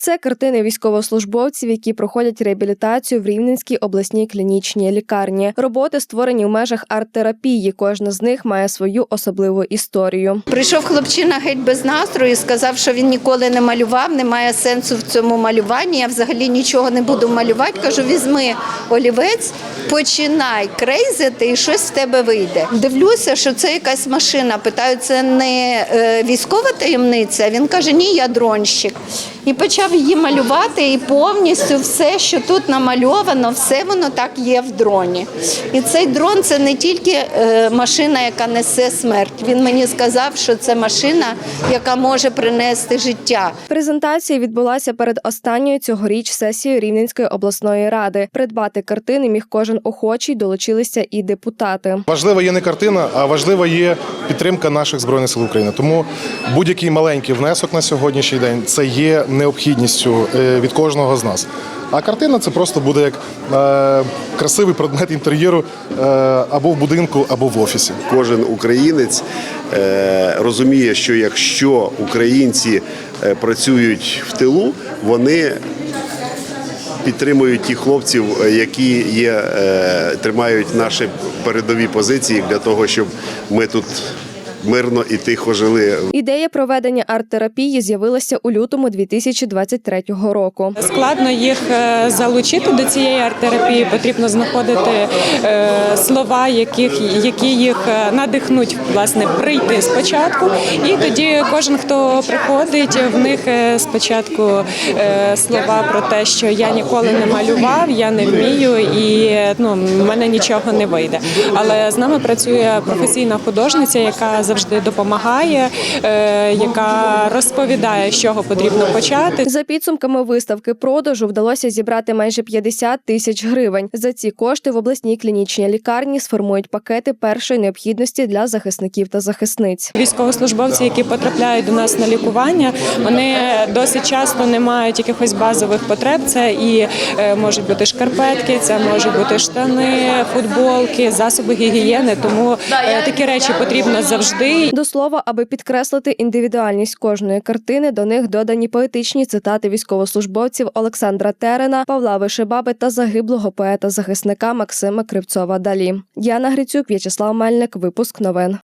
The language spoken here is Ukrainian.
Це картини військовослужбовців, які проходять реабілітацію в Рівненській обласній клінічній лікарні. Роботи створені в межах арт-терапії. Кожна з них має свою особливу історію. Прийшов хлопчина геть без настрою, сказав, що він ніколи не малював, немає сенсу в цьому малюванні. Я взагалі нічого не буду малювати. Кажу, візьми олівець, починай крейзити, і щось в тебе вийде. Дивлюся, що це якась машина. Питаю, це не е, військова таємниця. Він каже, ні, я дронщик. І почав її малювати, і повністю все, що тут намальовано, все воно так є в дроні. І цей дрон це не тільки е, машина, яка несе смерть. Він мені сказав, що це машина, яка може принести життя. Презентація відбулася перед останньою цьогоріч сесією Рівненської обласної ради. Придбати картини міг кожен охочий, долучилися і депутати. Важлива є не картина, а важлива є підтримка наших збройних сил України. Тому будь-який маленький внесок на сьогоднішній день це є необхідністю е, від кожного з нас. А картина це просто буде як е, красивий предмет інтер'єру е, або в будинку, або в офісі. Кожен українець е, розуміє, що якщо українці е, працюють в тилу, вони підтримують тих хлопців, е, які є, е, тримають наші передові позиції для того, щоб ми тут мирно і тихо жили. Ідея проведення арт-терапії з'явилася у лютому 2023 року. Складно їх е, залучити до цієї арт-терапії. Потрібно знаходити е, слова, яких які їх е, надихнуть власне прийти спочатку. І тоді кожен, хто приходить, в них спочатку слова про те, що я ніколи не малював, я не вмію, і ну в мене нічого не вийде. Але з нами працює професійна художниця, яка завжди допомагає, е, яка розповідає, з чого потрібно почати. За підсумками виставки продажу вдалося зібрати майже 50 тисяч гривень. За ці кошти в обласній клінічній лікарні сформують пакети першої необхідності для захисників та захисниць. Військовослужбовці, які потрапляють до нас на лікування, вони досить часто не мають якихось базових потреб. Це і е, можуть бути шкарпетки, це можуть бути штани, футболки, засоби гігієни. Тому е, такі речі потрібно завжди. До слова, аби підкреслити індивідуальність кожної картини, до них додані поетичні цитати військовослужбовців Олександра Терена, Павла Вишебаби та загиблого поета-захисника Максима Кривцова. Далі Діана Грицюк, В'ячеслав Мельник. Випуск новин.